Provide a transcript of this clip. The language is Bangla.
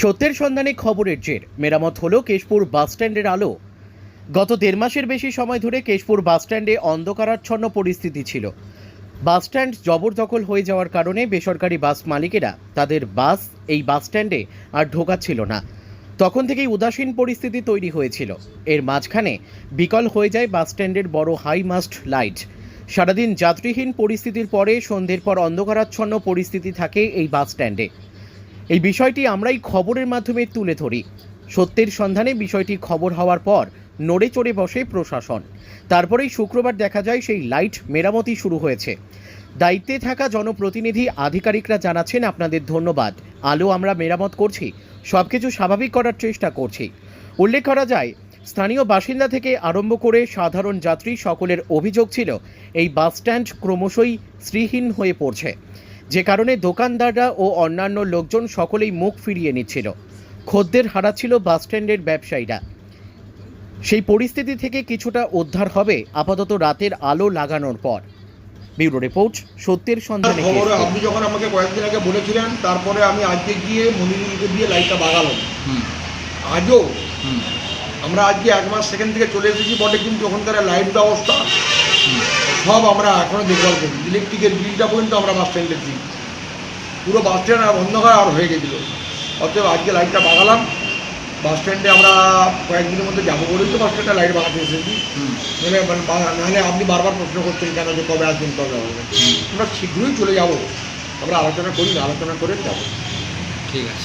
সত্যের সন্ধানে খবরের জের। মেরামত হলো কেশপুর বাসস্ট্যান্ডের আলো। গত দেড় মাসের বেশি সময় ধরে কেশপুর বাসস্ট্যান্ডে অন্ধকারাচ্ছন্ন পরিস্থিতি ছিল। বাসস্ট্যান্ড জবরদখল হয়ে যাওয়ার কারণে বেসরকারি বাস মালিকেরা তাদের বাস এই বাসস্ট্যান্ডে আর ঢোকাচ্ছিল না। তখন থেকেই উদাসীন পরিস্থিতি তৈরি হয়েছিল। এর মাঝখানে বিকল হয়ে যায় বাসস্ট্যান্ডের বড় হাই মাস্ট লাইট। সারাদিন যাত্রীহীন পরিস্থিতির পরে সন্ধ্যের পর অন্ধকারাচ্ছন্ন পরিস্থিতি থাকে এই বাসস্ট্যান্ডে এই বিষয়টি আমরাই খবরের মাধ্যমে তুলে ধরি। সত্যের সন্ধানে বিষয়টি খবর হওয়ার পর নড়ে চড়ে বসে প্রশাসন। তারপরেই শুক্রবার দেখা যায় সেই লাইট মেরামতি শুরু হয়েছে। দায়িত্বে থাকা জনপ্রতিনিধি আধিকারিকরা জানাচ্ছেন, আপনাদের ধন্যবাদ। আলো আমরা মেরামত করছি। সব কিছু স্বাভাবিক করার চেষ্টা করছি। উল্লেখ করা যায়, স্থানীয় বাসিন্দা থেকে আরম্ভ করে সাধারণ যাত্রী সকলের অভিযোগ ছিল, এই বাসস্ট্যান্ড ক্রমশই শ্রীহীন হয়ে পড়ছে। যে কারণে দোকানদাররা ও অন্যান্য লোকজন সকলেই মুখ ফিরিয়ে নিচ্ছিল। খদ্দের হারাচ্ছিল বাসস্ট্যান্ডের ব্যবসায়ীরা। সেই পরিস্থিতি থেকে কিছুটা উদ্ধার হবে আপাতত রাতের আলো লাগানোর পর। ব্যুরো রিপোর্ট সত্যের সন্ধানে খবরে। আপনি যখন আমাকে কয়েকদিন আগে বলেছিলেন তারপরে আমি আজকে গিয়ে মনিরুলকে দিয়ে লাইটটা বাগালাম। আজও আমরা আজকে এক মাস সেকেন্ড থেকে চলে এসেছি বটে কিন্তু ওখানকার লাইট ব্যবস্থা। সব আমরা এখনও দেখভাল করি। ইলেকট্রিকের বিলটা পর্যন্ত আমরা বাস স্ট্যান্ডে দিই। পুরো বাস স্ট্যান্ড আর অন্ধকার আর হয়ে গেছিল। অতএব আজকে লাইটটা বাগালাম। বাস স্ট্যান্ডে আমরা কয়েকদিনের মধ্যে যাব বলেই তো বাস স্ট্যান্ডে লাইট বাগাতে এসেছি। মানে নাহলে আপনি বারবার প্রশ্ন করছেন কেন যে কবে আসবেন কবে আসবেন আমরা শীঘ্রই চলে যাব। আমরা আলোচনা করি আলোচনা করে যাব। ঠিক আছে।